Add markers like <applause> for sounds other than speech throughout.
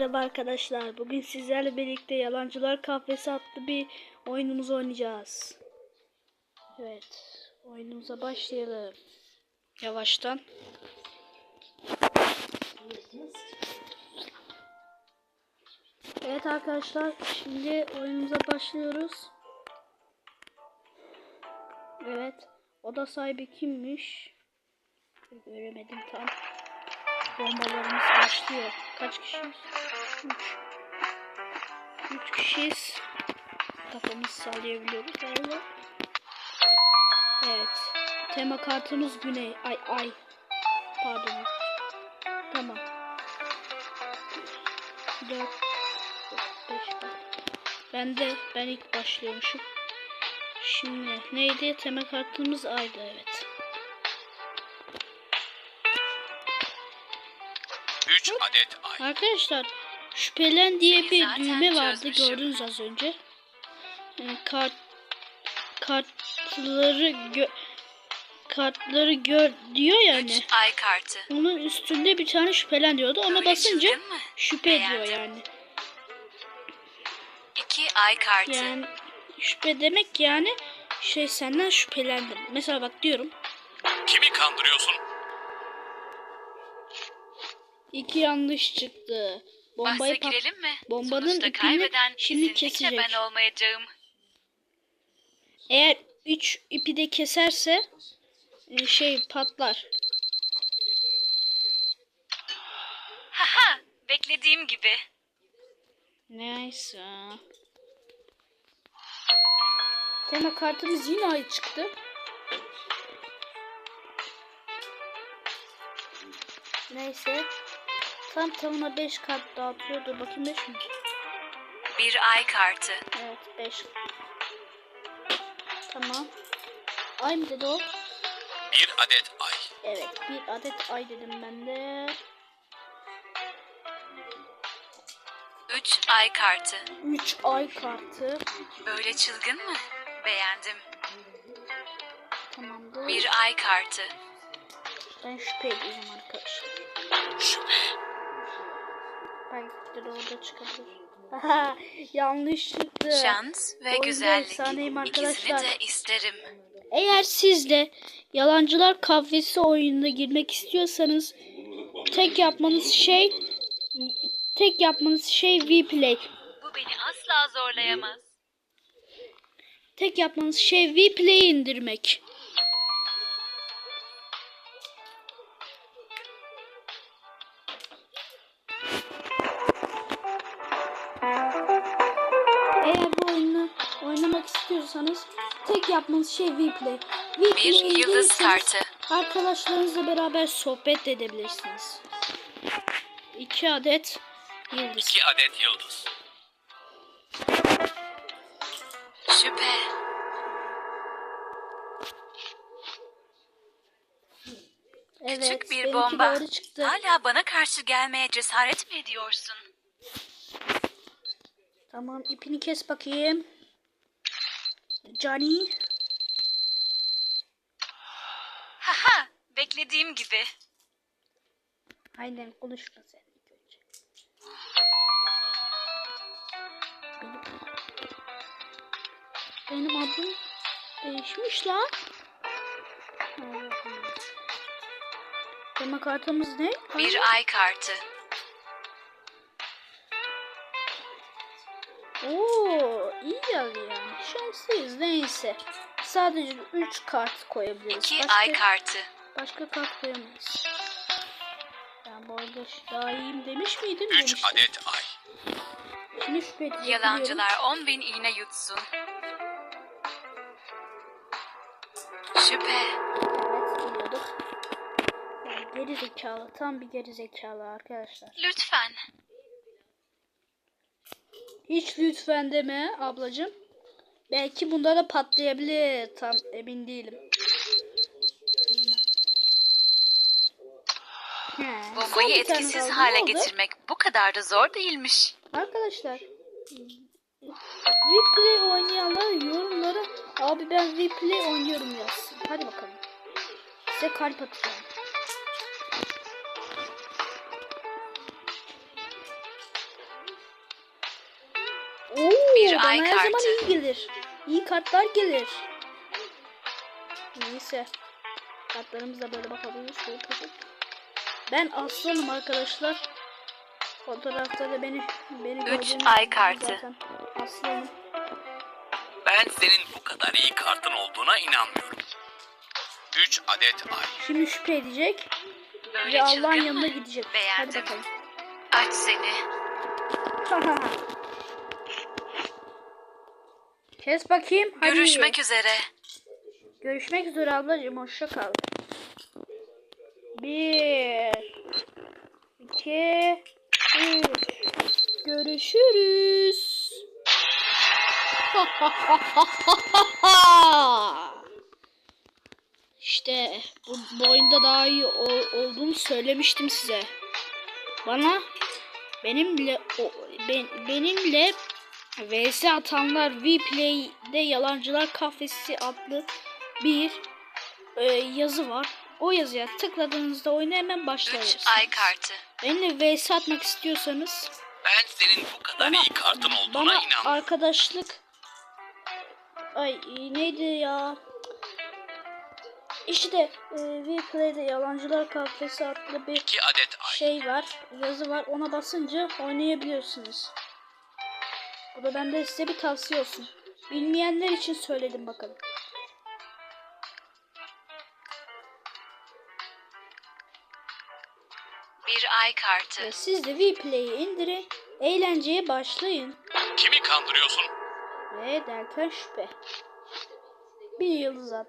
Merhaba arkadaşlar. Bugün sizlerle birlikte Yalancılar Kahvesi adlı bir oyunumuzu oynayacağız. Evet. Oyunumuza başlayalım. Yavaştan. Evet arkadaşlar. Şimdi oyunumuza başlıyoruz. Evet. Oda sahibi kimmiş? Göremedim tam. Bombalarımız başlıyor. Kaç kişiyiz? 3. 3 kişiyiz. Kafamızı sallayabiliyoruz. Evet. Tema kartımız güney. Ay ay. Pardon. Tamam. 4 5 Ben de ben ilk başlıyormuşum. Şimdi neydi? Tema kartımız aydı evet. 3 adet ay. Arkadaşlar şüphelen diye bir düğme vardı gördünüz az önce. Yani kart kartları gö kartları gör diyor yani. 3 ay kartı. Onun üstünde bir tane şüphelen diyordu. Ona basınca şüphe diyor yani. 2 ay kartı. Yani şüphe demek yani şey senden şüphelendim. Mesela bak diyorum. Kimi kandırıyorsun? İki yanlış çıktı. Bahse Bombayı pat- girelim mi? bombanın Sonuçta ipini kaybeden şimdi kesinlikle kesecek. ben olmayacağım. Eğer 3 ipi de keserse e, şey patlar. Haha beklediğim gibi. Neyse. Tema kartımız yine ay çıktı. Neyse. Tam tamına 5 kart dağıtıyor. Dur bakayım 5 mi? 1 ay kartı. Evet 5. Tamam. Ay mı dedi o? 1 adet ay. Evet bir adet ay dedim ben de. 3 ay kartı. 3 ay kartı. Böyle çılgın mı? Beğendim. Tamamdır. 1 ay kartı. Ben şüphe ediyorum arkadaşlar. Şüphe. De orada çıkabilir. <laughs> Yanlış çıktı. Şans ve Oyunda güzellik. İkisini de isterim. Eğer siz de Yalancılar Kahvesi oyununa girmek istiyorsanız tek yapmanız şey tek yapmanız şey Vplay. Bu beni asla zorlayamaz. Tek yapmanız şey Vplay'i indirmek. İstiyorsanız tek yapmanız şey Vplay. Bir yıldız kartı. Arkadaşlarınızla beraber sohbet edebilirsiniz. 2 adet yıldız. 2 adet yıldız. Şüphe. Evet, Küçük bir bomba. çıktı. Hala bana karşı gelmeye cesaret mi ediyorsun? Tamam, ipini kes bakayım. Johnny. Haha, beklediğim gibi. Aynen konuşma sen ilk önce. Benim, benim adım değişmiş lan. Tema kartımız ne? Bir ay kartı. Oo, iyi geldi yani. Şanslıyız neyse. Sadece 3 kart koyabiliriz. İki Başka, ay kartı. başka kart koyamayız. Ben bu arada daha iyiyim demiş miydim? 3 Demiştim. adet ay. Şimdi şüphe ediyorum. Yalancılar 10 bin iğne yutsun. Şüphe. Evet biliyorduk. Yani geri zekalı. Tam bir geri zekalı arkadaşlar. Lütfen. Hiç lütfen deme ablacım. Belki bunda da patlayabilir. Tam emin değilim. He, son Bombayı bir tane etkisiz kaldı. Ne hale oldu? getirmek bu kadar da zor değilmiş. Arkadaşlar Replay oynayanlar yorumlara abi ben replay oynuyorum yazsın. Hadi bakalım. Size kalp atacağım. Bana ay her zaman kartı. iyi gelir. İyi kartlar gelir. Neyse. Kartlarımıza böyle bakabiliriz. Ben aslanım arkadaşlar. Fotoğrafta da beni beni Üç gördüğünüz ay gibi kartı. zaten Aslanım. Ben senin bu kadar iyi kartın olduğuna inanmıyorum. 3 adet ay. Şimdi şüphe edecek Böyle ve Allah'ın yanına gidecek. Hadi Beğendim. bakalım. Aç seni. Kes bakayım. Hadi. Görüşmek üzere. Görüşmek üzere ablacığım. Hoşça kal. Bir. iki, Üç. Görüşürüz. <laughs> işte bu, bu oyunda daha iyi ol- olduğumu söylemiştim size. Bana benimle o, ben- benimle vs atanlar Vplay'de Yalancılar Kafesi adlı bir e, yazı var. O yazıya tıkladığınızda oyuna hemen 3 başlayabilirsiniz. ay kartı. Benimle vs atmak istiyorsanız Ben senin bu kadar bana, iyi kartın olduğuna bana inanmıyorum. arkadaşlık ay neydi ya işte e, Vplay'de Yalancılar Kafesi adlı bir 2 adet ay. şey var, yazı var. Ona basınca oynayabiliyorsunuz. Bu da bende size bir tavsiye olsun. Bilmeyenler için söyledim bakın. Bir ay kartı. Ve siz de Vplay'i indirin, eğlenceye başlayın. Kimi kandırıyorsun? Ve derken şüphe. Bir yıldız at.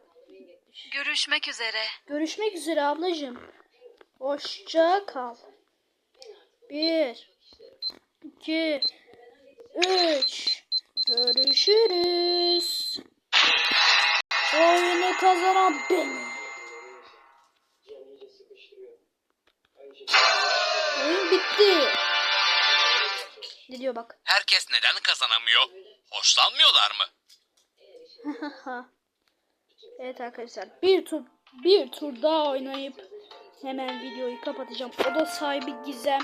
Görüşmek üzere. Görüşmek üzere ablacığım. Hoşça kal. Bir, iki, üç. Görüşürüz. Oyunu kazanan benim. Oyun bitti. Ne diyor bak. Herkes neden kazanamıyor? Hoşlanmıyorlar mı? <laughs> evet arkadaşlar bir tur bir tur daha oynayıp hemen videoyu kapatacağım. Oda sahibi Gizem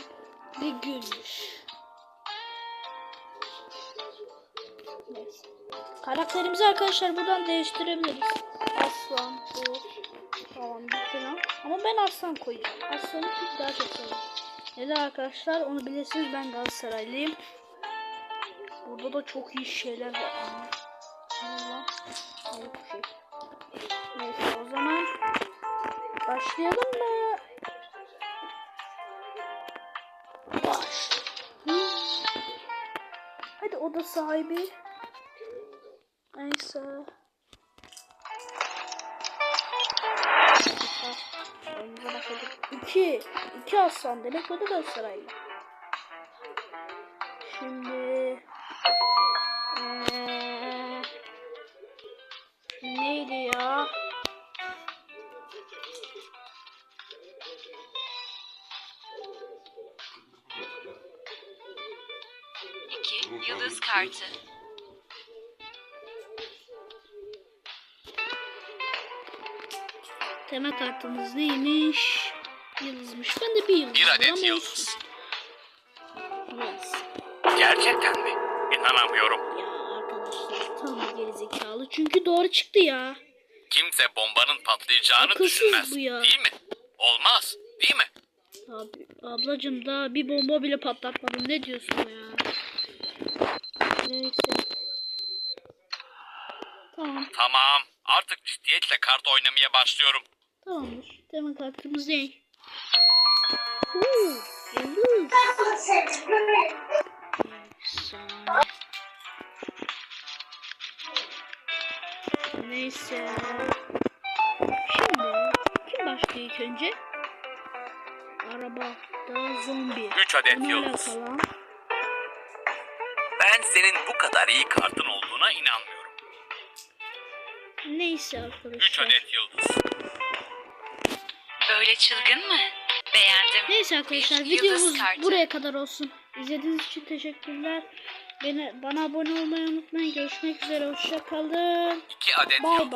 bir gülmüş. Neyse. Karakterimizi arkadaşlar buradan değiştirebiliriz. Aslan, bu falan falan. Ama ben aslan koyacağım. Aslanı çünkü daha çok seviyorum. Neden arkadaşlar onu bilirsiniz ben Galatasaraylıyım. Burada da çok iyi şeyler var. Allah. Şey. Neyse o zaman başlayalım mı? Baş. Hadi oda sahibi. Neyse. İki. İki aslan demek o da Galatasaraylı. Şimdi eee, neydi ya? İki yıldız kartı. Temel kartımız neymiş? Yıldızmış. Ben de bir yıldız. Bir adet yıldız. Yes. Gerçekten mi? İnanamıyorum. Ya arkadaşlar tam bir gerizekalı. Çünkü doğru çıktı ya. Kimse bombanın patlayacağını Akılsız düşünmez. bu ya. Değil mi? Olmaz. Değil mi? Abi, ablacım daha bir bomba bile patlatmadım. Ne diyorsun ya? Neyse. Tamam. Tamam. Artık ciddiyetle kart oynamaya başlıyorum. Tamamdır. Temel kartımız ne? Yıldız. Neyse. Şimdi kim başlıyor ilk önce? Araba da zombi. 3 adet yıldız. Ben senin bu kadar iyi kartın olduğuna inanmıyorum. Neyse 3 arkadaşlar. adet yıldız. Böyle çılgın mı? Beğendim. Neyse arkadaşlar Bir videomuz buraya kadar olsun. İzlediğiniz için teşekkürler. Beni, bana abone olmayı unutmayın. Görüşmek üzere. Hoşçakalın. 2 adet Bay bay.